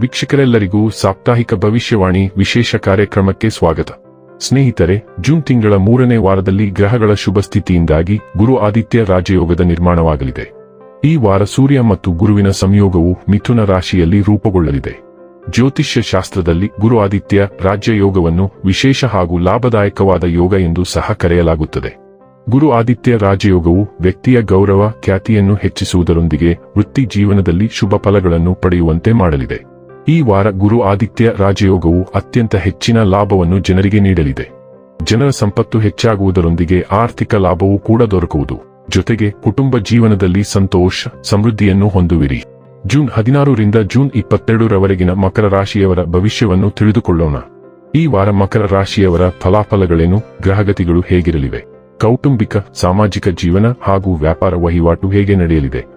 ವೀಕ್ಷಕರೆಲ್ಲರಿಗೂ ಸಾಪ್ತಾಹಿಕ ಭವಿಷ್ಯವಾಣಿ ವಿಶೇಷ ಕಾರ್ಯಕ್ರಮಕ್ಕೆ ಸ್ವಾಗತ. ಸ್ನೇಹಿತರೆ, ಜೂನ್ ತಿಂಗಳ ಮೂರನೇ ವಾರದಲ್ಲಿ ಗ್ರಹಗಳ ಶುಭ ಸ್ಥಿತಿಯಿಂದಾಗಿ ಗುರು ಆದಿತ್ಯ ರಾಜಯೋಗದ ನಿರ್ಮಾಣವಾಗಲಿದೆ. ಈ ವಾರ ಸೂರ್ಯ ಮತ್ತು ಗುರುವಿನ ಸಂಯೋಗವು ಮಿಥುನ ರಾಶಿಯಲ್ಲಿ ರೂಪುಗೊಳ್ಳಲಿದೆ. ಜ್ಯೋತಿಷ್ಯ ಶಾಸ್ತ್ರದಲ್ಲಿ ಗುರು ಆದಿತ್ಯ ರಾಜ್ಯಯೋಗವನ್ನು ವಿಶೇಷ ಹಾಗೂ ಲಾಭದಾಯಕವಾದ ಯೋಗ ಎಂದು ಸಹ ಕರೆಯಲಾಗುತ್ತದೆ. ಗುರು ಆದಿತ್ಯ ರಾಜಯೋಗವು ವ್ಯಕ್ತಿಯ ಗೌರವ, ಖ್ಯಾತಿಯನ್ನು ಹೆಚ್ಚಿಸುವುದರೊಂದಿಗೆ ವೃತ್ತಿ ಜೀವನದಲ್ಲಿ ಶುಭ ಫಲಗಳನ್ನು ಪಡೆಯುವಂತೆ ಮಾಡಲಿದೆ. ಈ ವಾರ ಗುರು ಆದಿತ್ಯ ರಾಜಯೋಗವು ಅತ್ಯಂತ ಹೆಚ್ಚಿನ ಲಾಭವನ್ನು ಜನರಿಗೆ ನೀಡಲಿದೆ. ಜನರ ಸಂಪತ್ತು ಹೆಚ್ಚಾಗುವುದರೊಂದಿಗೆ ಆರ್ಥಿಕ ಲಾಭವೂ ಕೂಡ ದೊರಕುವುದು. ಜೊತೆಗೆ ಕುಟುಂಬ ಜೀವನದಲ್ಲಿ ಸಂತೋಷ, ಸಮೃದ್ಧಿಯನ್ನು ಹೊಂದುವಿರಿ. ಜೂನ್ ಹದಿನಾರರಿಂದ ಜೂನ್ ಇಪ್ಪತ್ತೆರಡರವರೆಗಿನ ಮಕರ ರಾಶಿಯವರ ಭವಿಷ್ಯವನ್ನು ತಿಳಿದುಕೊಳ್ಳೋಣ. ಈ ವಾರ ಮಕರ ರಾಶಿಯವರ ಫಲಾಫಲಗಳೇನು, ಗ್ರಹಗತಿಗಳು ಹೇಗಿರಲಿವೆ? ಕೌಟುಂಬಿಕ, ಸಾಮಾಜಿಕ ಜೀವನ ಹಾಗೂ ವ್ಯಾಪಾರ ವಹಿವಾಟು ಹೇಗೆ ನಡೆಯಲಿದೆ?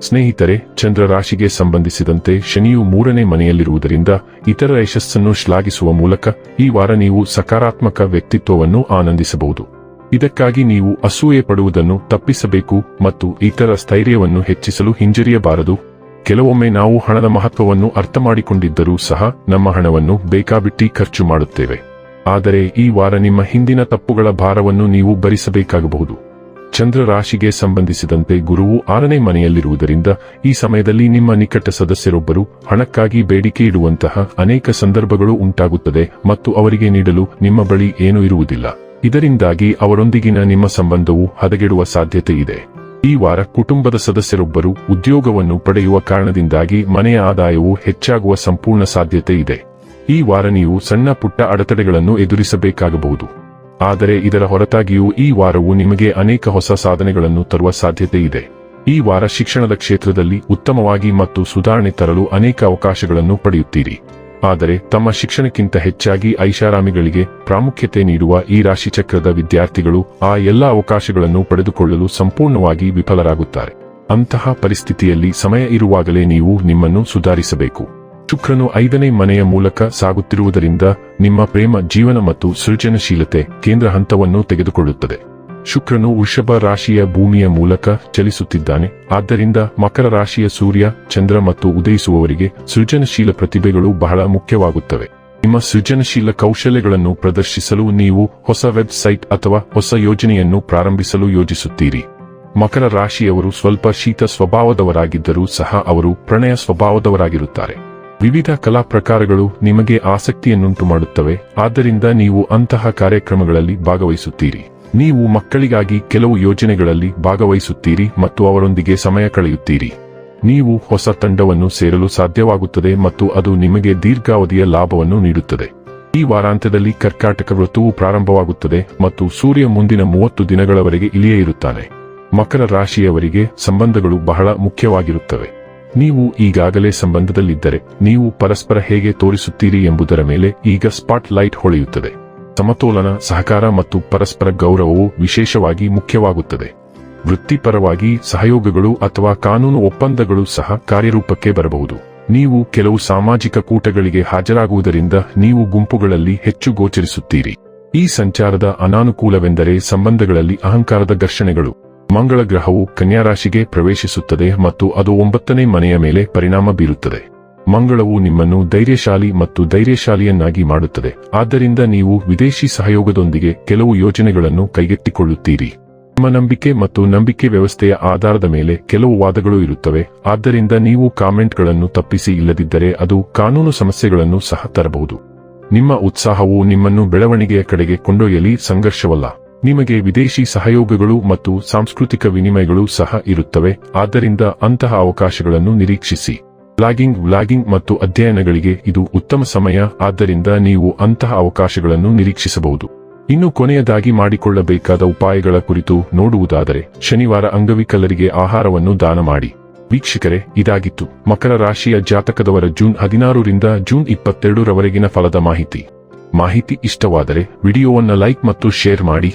ಸ್ನೇಹಿತರೆ ಚಂದ್ರ ರಾಶಿಗೆ ಸಂಬಂಧಿಸಿದಂತೆ ಶನಿಯು ಮೂರನೇ ಮನೆಯಲ್ಲಿರುವುದರಿಂದ ಇತರ ಯಶಸ್ಸನ್ನು ಶ್ಲಾಘಿಸುವ ಮೂಲಕ ಈ ವಾರ ನೀವು ಸಕಾರಾತ್ಮಕ ವ್ಯಕ್ತಿತ್ವವನ್ನು ಆನಂದಿಸಬಹುದು. ಇದಕ್ಕಾಗಿ ನೀವು ಅಸೂಯೆ ಪಡುವುದನ್ನು ತಪ್ಪಿಸಬೇಕು ಮತ್ತು ಇತರ ಸ್ಥೈರ್ಯವನ್ನು ಹೆಚ್ಚಿಸಲು ಹಿಂಜರಿಯಬಾರದು. ಕೆಲವೊಮ್ಮೆ ನಾವು ಹಣದ ಮಹತ್ವವನ್ನು ಅರ್ಥ ಮಾಡಿಕೊಂಡಿದ್ದರೂ ಸಹ ನಮ್ಮ ಹಣವನ್ನು ಬೇಕಾಬಿಟ್ಟಿ ಖರ್ಚು ಮಾಡುತ್ತೇವೆ. ಆದರೆ ಈ ವಾರ ನಿಮ್ಮ ಹಿಂದಿನ ತಪ್ಪುಗಳ ಭಾರವನ್ನು ನೀವು ಭರಿಸಬೇಕಾಗಬಹುದು. ಚಂದ್ರ ರಾಶಿಗೆ ಸಂಬಂಧಿಸಿದಂತೆ ಗುರುವು ಆರನೇ ಮನೆಯಲ್ಲಿರುವುದರಿಂದ ಈ ಸಮಯದಲ್ಲಿ ನಿಮ್ಮ ನಿಕಟ ಸದಸ್ಯರೊಬ್ಬರು ಹಣಕ್ಕಾಗಿ ಬೇಡಿಕೆ ಇಡುವಂತಹ ಅನೇಕ ಸಂದರ್ಭಗಳು ಉಂಟಾಗುತ್ತದೆ ಮತ್ತು ಅವರಿಗೆ ನೀಡಲು ನಿಮ್ಮ ಬಳಿ ಏನೂ ಇರುವುದಿಲ್ಲ. ಇದರಿಂದಾಗಿ ಅವರೊಂದಿಗಿನ ನಿಮ್ಮ ಸಂಬಂಧವು ಹದಗೆಡುವ ಸಾಧ್ಯತೆ ಇದೆ. ಈ ವಾರ ಕುಟುಂಬದ ಸದಸ್ಯರೊಬ್ಬರು ಉದ್ಯೋಗವನ್ನು ಪಡೆಯುವ ಕಾರಣದಿಂದಾಗಿ ಮನೆಯ ಆದಾಯವು ಹೆಚ್ಚಾಗುವ ಸಂಪೂರ್ಣ ಸಾಧ್ಯತೆ ಇದೆ. ಈ ವಾರ ನೀವು ಸಣ್ಣ ಪುಟ್ಟ ಅಡೆತಡೆಗಳನ್ನು ಎದುರಿಸಬೇಕಾಗಬಹುದು. ಆದರೆ ಇದರ ಹೊರತಾಗಿಯೂ ಈ ವಾರವು ನಿಮಗೆ ಅನೇಕ ಹೊಸ ಸಾಧನೆಗಳನ್ನು ತರುವ ಸಾಧ್ಯತೆ ಇದೆ ಈ ವಾರ ಶಿಕ್ಷಣದ ಕ್ಷೇತ್ರದಲ್ಲಿ ಉತ್ತಮವಾಗಿ ಮತ್ತು ಸುಧಾರಣೆ ತರಲು ಅನೇಕ ಅವಕಾಶಗಳನ್ನು ಪಡೆಯುತ್ತೀರಿ. ಆದರೆ ತಮ್ಮ ಶಿಕ್ಷಣಕ್ಕಿಂತ ಹೆಚ್ಚಾಗಿ ಐಷಾರಾಮಿಗಳಿಗೆ ಪ್ರಾಮುಖ್ಯತೆ ನೀಡುವ ಈ ರಾಶಿಚಕ್ರದ ವಿದ್ಯಾರ್ಥಿಗಳು ಆ ಎಲ್ಲ ಅವಕಾಶಗಳನ್ನು ಪಡೆದುಕೊಳ್ಳಲು ಸಂಪೂರ್ಣವಾಗಿ ವಿಫಲರಾಗುತ್ತಾರೆ. ಅಂತಹ ಪರಿಸ್ಥಿತಿಯಲ್ಲಿ ಸಮಯ ಇರುವಾಗಲೇ ನೀವು ನಿಮ್ಮನ್ನು ಸುಧಾರಿಸಬೇಕು. ಶುಕ್ರನು ಐದನೇ ಮನೆಯ ಮೂಲಕ ಸಾಗುತ್ತಿರುವುದರಿಂದ ನಿಮ್ಮ ಪ್ರೇಮ, ಜೀವನ ಮತ್ತು ಸೃಜನಶೀಲತೆ ಕೇಂದ್ರ ಹಂತವನ್ನು ತೆಗೆದುಕೊಳ್ಳುತ್ತದೆ. ಶುಕ್ರನು ವೃಷಭ ರಾಶಿಯ ಭೂಮಿಯ ಮೂಲಕ ಚಲಿಸುತ್ತಿದ್ದಾನೆ. ಆದ್ದರಿಂದ ಮಕರ ರಾಶಿಯ ಸೂರ್ಯ, ಚಂದ್ರ ಮತ್ತು ಉದಯಿಸುವವರಿಗೆ ಸೃಜನಶೀಲ ಪ್ರತಿಭೆಗಳು ಬಹಳ ಮುಖ್ಯವಾಗುತ್ತವೆ. ನಿಮ್ಮ ಸೃಜನಶೀಲ ಕೌಶಲ್ಯಗಳನ್ನು ಪ್ರದರ್ಶಿಸಲು ನೀವು ಹೊಸ ವೆಬ್ಸೈಟ್ ಅಥವಾ ಹೊಸ ಯೋಜನೆಯನ್ನು ಪ್ರಾರಂಭಿಸಲು ಯೋಜಿಸುತ್ತೀರಿ. ಮಕರ ರಾಶಿಯವರು ಸ್ವಲ್ಪ ಶೀತ ಸ್ವಭಾವದವರಾಗಿದ್ದರೂ ಸಹ ಅವರು ಪ್ರಣಯ ಸ್ವಭಾವದವರಾಗಿರುತ್ತಾರೆ. ವಿವಿಧ ಕಲಾ ಪ್ರಕಾರಗಳು ನಿಮಗೆ ಆಸಕ್ತಿಯನ್ನುಂಟು ಮಾಡುತ್ತವೆ ಆದ್ದರಿಂದ ನೀವು ಅಂತಹ ಕಾರ್ಯಕ್ರಮಗಳಲ್ಲಿ ಭಾಗವಹಿಸುತ್ತೀರಿ. ನೀವು ಮಕ್ಕಳಿಗಾಗಿ ಕೆಲವು ಯೋಜನೆಗಳಲ್ಲಿ ಭಾಗವಹಿಸುತ್ತೀರಿ ಮತ್ತು ಅವರೊಂದಿಗೆ ಸಮಯ ಕಳೆಯುತ್ತೀರಿ. ನೀವು ಹೊಸ ತಂಡವನ್ನು ಸೇರಲು ಸಾಧ್ಯವಾಗುತ್ತದೆ ಮತ್ತು ಅದು ನಿಮಗೆ ದೀರ್ಘಾವಧಿಯ ಲಾಭವನ್ನು ನೀಡುತ್ತದೆ. ಈ ವಾರಾಂತ್ಯದಲ್ಲಿ ಕರ್ಕಾಟಕ ವೃತ್ತವು ಪ್ರಾರಂಭವಾಗುತ್ತದೆ ಮತ್ತು ಸೂರ್ಯ ಮುಂದಿನ ಮೂವತ್ತು ದಿನಗಳವರೆಗೆ ಇಲ್ಲಿಯೇ ಇರುತ್ತಾನೆ. ಮಕರ ರಾಶಿಯವರಿಗೆ ಸಂಬಂಧಗಳು ಬಹಳ ಮುಖ್ಯವಾಗಿರುತ್ತವೆ. ನೀವು ಈಗಾಗಲೇ ಸಂಬಂಧದಲ್ಲಿದ್ದರೆ ನೀವು ಪರಸ್ಪರ ಹೇಗೆ ತೋರಿಸುತ್ತೀರಿ ಎಂಬುದರ ಮೇಲೆ ಈಗ ಸ್ಪಾಟ್ ಲೈಟ್ ಹೊಳೆಯುತ್ತದೆ. ಸಮತೋಲನ, ಸಹಕಾರ ಮತ್ತು ಪರಸ್ಪರ ಗೌರವವು ವಿಶೇಷವಾಗಿ ಮುಖ್ಯವಾಗುತ್ತದೆ. ವೃತ್ತಿಪರವಾಗಿ ಸಹಯೋಗಗಳು ಅಥವಾ ಕಾನೂನು ಒಪ್ಪಂದಗಳು ಸಹ ಕಾರ್ಯರೂಪಕ್ಕೆ ಬರಬಹುದು. ನೀವು ಕೆಲವು ಸಾಮಾಜಿಕ ಕೂಟಗಳಿಗೆ ಹಾಜರಾಗುವುದರಿಂದ ನೀವು ಗುಂಪುಗಳಲ್ಲಿ ಹೆಚ್ಚು ಗೋಚರಿಸುತ್ತೀರಿ. ಈ ಸಂಚಾರದ ಅನಾನುಕೂಲವೆಂದರೆ ಸಂಬಂಧಗಳಲ್ಲಿ ಅಹಂಕಾರದ ಘರ್ಷಣೆಗಳು. ಮಂಗಳ ಗ್ರಹವು ಕನ್ಯಾರಾಶಿಗೆ ಪ್ರವೇಶಿಸುತ್ತದೆ ಮತ್ತು ಅದು ಒಂಬತ್ತನೇ ಮನೆಯ ಮೇಲೆ ಪರಿಣಾಮ ಬೀರುತ್ತದೆ. ಮಂಗಳವು ನಿಮ್ಮನ್ನು ಧೈರ್ಯಶಾಲಿ ಮತ್ತು ಧೈರ್ಯಶಾಲಿಯನ್ನಾಗಿ ಮಾಡುತ್ತದೆ. ಆದ್ದರಿಂದ ನೀವು ವಿದೇಶಿ ಸಹಯೋಗದೊಂದಿಗೆ ಕೆಲವು ಯೋಜನೆಗಳನ್ನು ಕೈಗೆತ್ತಿಕೊಳ್ಳುತ್ತೀರಿ. ನಿಮ್ಮ ನಂಬಿಕೆ ಮತ್ತು ನಂಬಿಕೆ ವ್ಯವಸ್ಥೆಯ ಆಧಾರದ ಮೇಲೆ ಕೆಲವು ವಾದಗಳು ಇರುತ್ತವೆ. ಆದ್ದರಿಂದ ನೀವು ಕಾಮೆಂಟ್ಗಳನ್ನು ತಪ್ಪಿಸಿ ಇಲ್ಲದಿದ್ದರೆ ಅದು ಕಾನೂನು ಸಮಸ್ಯೆಗಳನ್ನು ಸಹ ತರಬಹುದು. ನಿಮ್ಮ ಉತ್ಸಾಹವು ನಿಮ್ಮನ್ನು ಬೆಳವಣಿಗೆಯ ಕಡೆಗೆ ಕೊಂಡೊಯ್ಯಲಿ, ಸಂಘರ್ಷವಲ್ಲ. ನಿಮಗೆ ವಿದೇಶಿ ಸಹಯೋಗಗಳು ಮತ್ತು ಸಾಂಸ್ಕೃತಿಕ ವಿನಿಮಯಗಳು ಸಹ ಇರುತ್ತವೆ, ಆದ್ದರಿಂದ ಅಂತಹ ಅವಕಾಶಗಳನ್ನು ನಿರೀಕ್ಷಿಸಿ. ಬ್ಲಾಗಿಂಗ್ ವ್ಲಾಗಿಂಗ್ ಮತ್ತು ಅಧ್ಯಯನಗಳಿಗೆ ಇದು ಉತ್ತಮ ಸಮಯ, ಆದ್ದರಿಂದ ನೀವು ಅಂತಹ ಅವಕಾಶಗಳನ್ನು ನಿರೀಕ್ಷಿಸಬಹುದು. ಇನ್ನು ಕೊನೆಯದಾಗಿ ಮಾಡಿಕೊಳ್ಳಬೇಕಾದ ಉಪಾಯಗಳ ಕುರಿತು ನೋಡುವುದಾದರೆ, ಶನಿವಾರ ಅಂಗವಿಕಲರಿಗೆ ಆಹಾರವನ್ನು ದಾನ ಮಾಡಿ. ವೀಕ್ಷಕರೇ, ಇದಾಗಿತ್ತು. ಮಕರ ರಾಶಿಯ ಜಾತಕದವರ ಜೂನ್ ಹದಿನಾರರಿಂದ ಜೂನ್ ಇಪ್ಪತ್ತೆರಡರವರೆಗಿನ ಫಲದ ಮಾಹಿತಿ. ಮಾಹಿತಿ ಇಷ್ಟವಾದರೆ ವಿಡಿಯೋವನ್ನು ಲೈಕ್ ಮತ್ತು ಶೇರ್ ಮಾಡಿ.